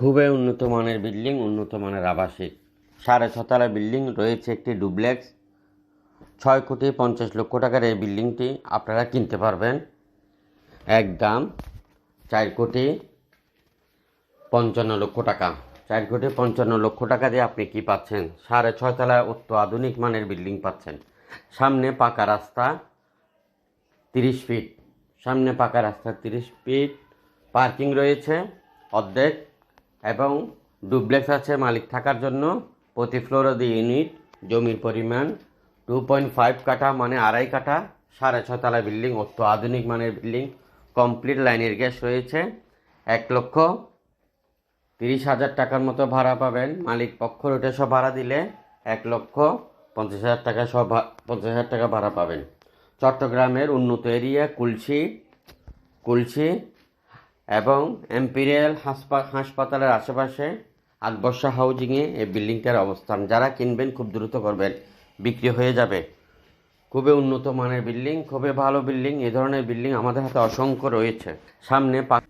খুবই উন্নত মানের বিল্ডিং, উন্নত মানের আবাসিক। সাড়ে ছতলা বিল্ডিং রয়েছে একটি ডুপ্লেক্স। ছয় কোটি পঞ্চাশ লক্ষ টাকার এই বিল্ডিংটি আপনারা কিনতে পারবেন। এক দাম চার কোটি পঞ্চান্ন লক্ষ টাকা। চার কোটি পঞ্চান্ন লক্ষ টাকা দিয়ে আপনি কি পাচ্ছেন? সাড়ে ছয়তলা অত্যাধুনিক মানের বিল্ডিং পাচ্ছেন। সামনে পাকা রাস্তা তিরিশ ফিট। সামনে পাকা রাস্তা তিরিশ ফিট। পার্কিং রয়েছে অর্ধেক। এবং ডুপ্লেক্স আছে মালিক থাকার জন্য। প্রতি ফ্লোরে দি ইউনিট জমির পরিমাণ টু পয়েন্ট ফাইভ কাঠা মানে আড়াই কাঠা, সাড়ে ছতলা বিল্ডিং অত্য আধুনিক মানের বিল্ডিং কমপ্লিট লাইনের গ্যাস রয়েছে। এক লক্ষ তিরিশ হাজার টাকার মতো ভাড়া পাবেন। মালিক পক্ষ রুটে সব ভাড়া দিলে এক লক্ষ পঞ্চাশ হাজার টাকা সব পঞ্চাশ হাজার টাকা ভাড়া পাবেন। চট্টগ্রামের উন্নত এরিয়া, কুলসি কুলসি এবং এম্পিরিয়াল হাসপা, হাসপাতালের আশেপাশে আকবর্ষা হাউজিংয়ে এই বিল্ডিংটার অবস্থান। যারা কিনবেন খুব দ্রুত করবেন, বিক্রি হয়ে যাবে। খুবই উন্নত মানের বিল্ডিং, খুবই ভালো বিল্ডিং, এ ধরনের বিল্ডিং আমাদের হাতে অসংখ্য রয়েছে। সামনে